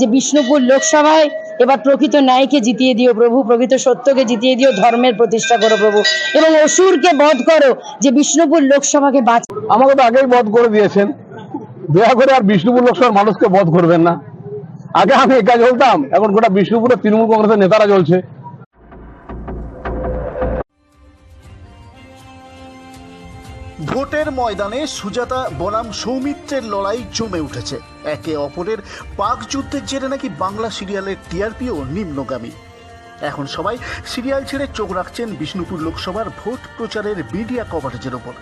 যে বিষ্ণুপুর লোকসভায় এবার প্রকৃত ন্যায়কে জিতিয়ে দিও প্রভু, প্রকৃত সত্যকে জিতিয়ে দিও, ধর্মের প্রতিষ্ঠা করো প্রভু। এবং অসুরকে বধ করো যে বিষ্ণুপুর লোকসভাকে বাঁচ আমাকে তো আগেই বধ করে দিয়েছেন। দয়া করে আর বিষ্ণুপুর লোকসভার মানুষকে বধ করবেন না। আগে আমি একা চলতাম এখন গোটা বিষ্ণুপুরে তৃণমূল কংগ্রেসের নেতারা চলছে ভোটের ময়দানে সুজাতা বনাম সৌমিত্রের লড়াই জমে উঠেছে। একে অপরের পাক যুদ্ধের জেরে নাকি বাংলা সিরিয়ালের টিআরপিও নিম্নগামী। এখন সবাই সিরিয়াল ছেড়ে চোখ রাখছেন বিষ্ণুপুর লোকসভার ভোট প্রচারের মিডিয়া কভারেজের ওপর।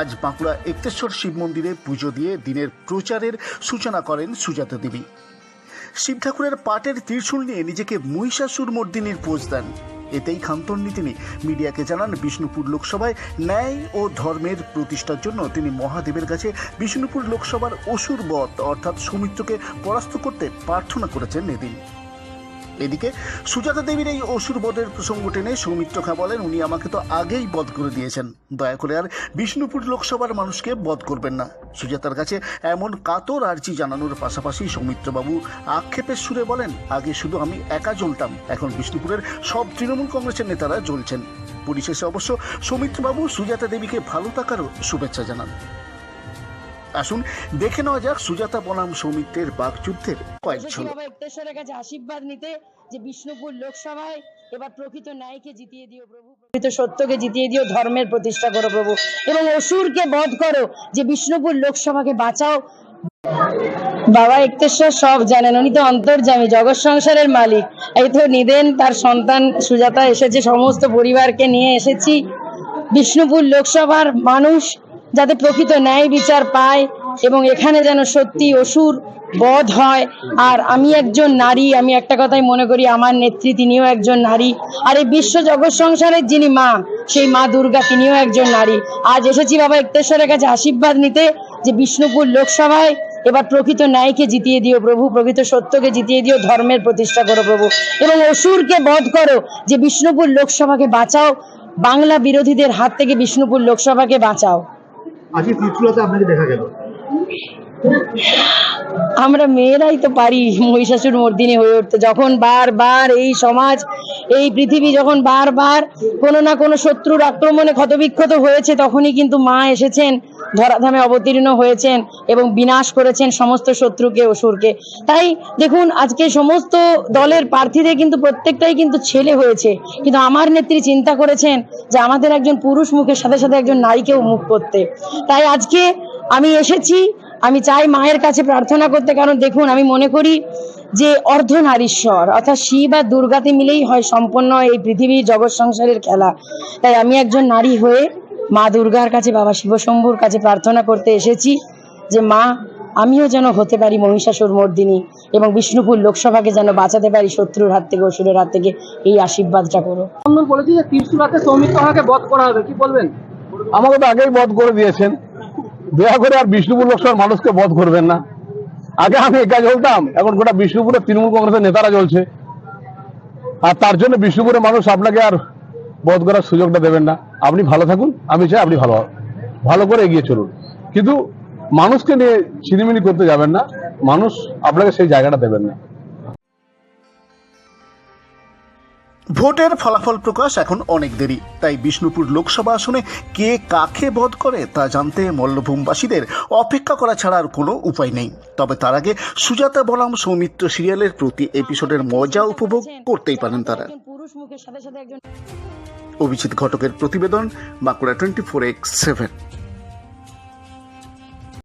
আজ বাঁকুড়া একতেশ্বর শিব মন্দিরে পুজো দিয়ে দিনের প্রচারের সূচনা করেন সুজাতা দেবী। শিব ঠাকুরের পাটের ত্রিশূল নিয়ে নিজেকে মহিষাসুর মর্দিনীর পোজ দেন। এতেই খান্তন্নি তিনি মিডিয়াকে জানান, বিষ্ণুপুর লোকসভায় ন্যায় ও ধর্মের প্রতিষ্ঠার জন্য তিনি মহাদেবের কাছে বিষ্ণুপুর লোকসভার অসুর বধ, অর্থাৎ সৌমিত্রকে পরাস্ত করতে প্রার্থনা করেছেন এদিন। এদিকে সুজাতা দেবীর এই অসুর বধের প্রসঙ্গ টেনে সৌমিত্র খা বলেন, উনি আমাকে তো আগেই বধ করে দিয়েছেন। দয়া করে আর বিষ্ণুপুর লোকসভার মানুষকে বধ করবেন না। সুজাতার কাছে এমন কাতর আর্জি জানানোর পাশাপাশি সৌমিত্রবাবু আক্ষেপের সুরে বলেন, আগে শুধু আমি একা জ্বলতাম, এখন বিষ্ণুপুরের সব তৃণমূল কংগ্রেসের নেতারা জ্বলছেন। পরিশেষে অবশ্য সৌমিত্রবাবু সুজাতা দেবীকে ভালো থাকারও শুভেচ্ছা জানান। আসুন দেখে নেওয়া যাক সুজাতা বনাম সৌমিত্রের বাকযুদ্ধের কয়েক এসেছি ঝলক। বাবা ইফতেশ্বরের কাছে আশীর্বাদ নিতে যে বিষ্ণুপুর লোকসভায় এবার প্রকৃত ন্যায়কে জিতিয়ে দিও প্রভু প্রকৃত সত্যকে জিতিয়ে দিও ধর্মের প্রতিষ্ঠা করো প্রভু এবং অসুরকে বধ করো যে বিষ্ণুপুর লোকসভাকে বাঁচাও। বাবা ইফতেশ্বর সব জানেন উনি তো অন্তর্জামী জগৎ সংসারের মালিক। এই তো নিদেন তার সন্তান সুজাতা এসেছে সমস্ত পরিবারকে নিয়ে এসেছি। বিষ্ণুপুর লোকসভার মানুষ যাতে প্রকৃত ন্যায় বিচার পায় এবং এখানে যেন সত্যি অসুর বধ হয়। আর আমি একজন নারী, আমি একটা কথাই মনে করি, আমার নেত্রী তিনিও একজন নারী। আর এই বিশ্ব জগৎ সংসারের যিনি মা, সেই মা দুর্গা তিনিও একজন নারী। আজ এসেছি বাবা ইক্তেশ্বরের কাছে আশীর্বাদ নিতে যে বিষ্ণুপুর লোকসভায় এবার প্রকৃত ন্যায়কে জিতিয়ে দিও প্রভু, প্রকৃত সত্যকে জিতিয়ে দিও, ধর্মের প্রতিষ্ঠা করো প্রভু। এবং অসুরকে বধ করো যে বিষ্ণুপুর লোকসভাকে বাঁচাও, বাংলা বিরোধীদের হাত থেকে বিষ্ণুপুর লোকসভাকে বাঁচাও। আজকে তীর্থলাতে আপনাকে দেখা গেল। আমরা মেয়েরাই তো পারি মহিষাসুর মর্দিনী হয়ে উঠতে। যখন বারবার এই সমাজ, এই পৃথিবী যখন বারবার কোনো না কোনো শত্রুর আক্রমণে ক্ষতবিক্ষত হয়েছে, তখনই কিন্তু মা এসেছেন, ধরাধামে অবতীর্ণ হয়েছেন এবং বিনাশ করেছেন সমস্ত শত্রুকে অসুরকে তাই দেখুন, আজকে সমস্ত দলের প্রার্থীদের কিন্তু প্রত্যেকটাই কিন্তু ছেলে হয়েছে। কিন্তু আমার নেত্রী চিন্তা করেছেন যে আমাদের একজন পুরুষ মুখের সাথে সাথে একজন নারীকেও মুখ করতে। তাই আজকে আমি এসেছি আমি চাই মায়ের কাছে প্রার্থনা করতে কারণ দেখুন আমি মনে করি যে অর্ধনারীশ্বর অর্থাৎ শিব আর দুর্গাতে মিলেই হয় সম্পন্ন এই পৃথিবীর জগৎ সংসারের খেলা। তাই আমি একজন নারী হয়ে মা দুর্গার কাছে বাবা শিবশম্ভুর কাছে প্রার্থনা করতে এসেছি যে মা আমিও যেন হতে পারি মহিষাসুর মর্দিনী এবং বিষ্ণুপুর লোকসভাকে যেন বাঁচাতে পারি শত্রুর হাত থেকে অসুরের হাত থেকে এই আশীর্বাদটা করো। বলেছে যে ত্রিশুলাতে সৌমিত্র বধ করা হবে কি বলবেন? আমাকে তো আগেই বধ করে দিয়েছেন। দয়া করে আর বিষ্ণুপুর লোকসভার মানুষকে বধ করবেন না। আগে আমি একা চলতাম এখন গোটা বিষ্ণুপুরে তৃণমূল কংগ্রেসের নেতারা চলছে। আর তার জন্য বিষ্ণুপুরের মানুষ আপনাকে আর বধ করার সুযোগটা দেবেন না। আপনি ভালো থাকুন, আমি চাই আপনি ভালো ভালো করে এগিয়ে চলুন। কিন্তু মানুষকে নিয়ে ছিনিমিনি করতে যাবেন না। মানুষ আপনাকে সেই জায়গাটা দেবেন না। ভোটের ফলাফল প্রকাশ এখন অনেক দেরি। তাই বিষ্ণুপুর লোকসভা আসনে কে কাকে বধ করে তা জানতে মল্লভূমবাসীদের অপেক্ষা করা ছাড়া আর কোনো উপায় নেই। তবে তার আগে সুজাতা বনাম সৌমিত্র সিরিয়ালের প্রতি এপিসোডের মজা উপভোগ করতেই পারেন তারা। অভিজিৎ ঘটকের প্রতিবেদন Bankura twenty four X seven.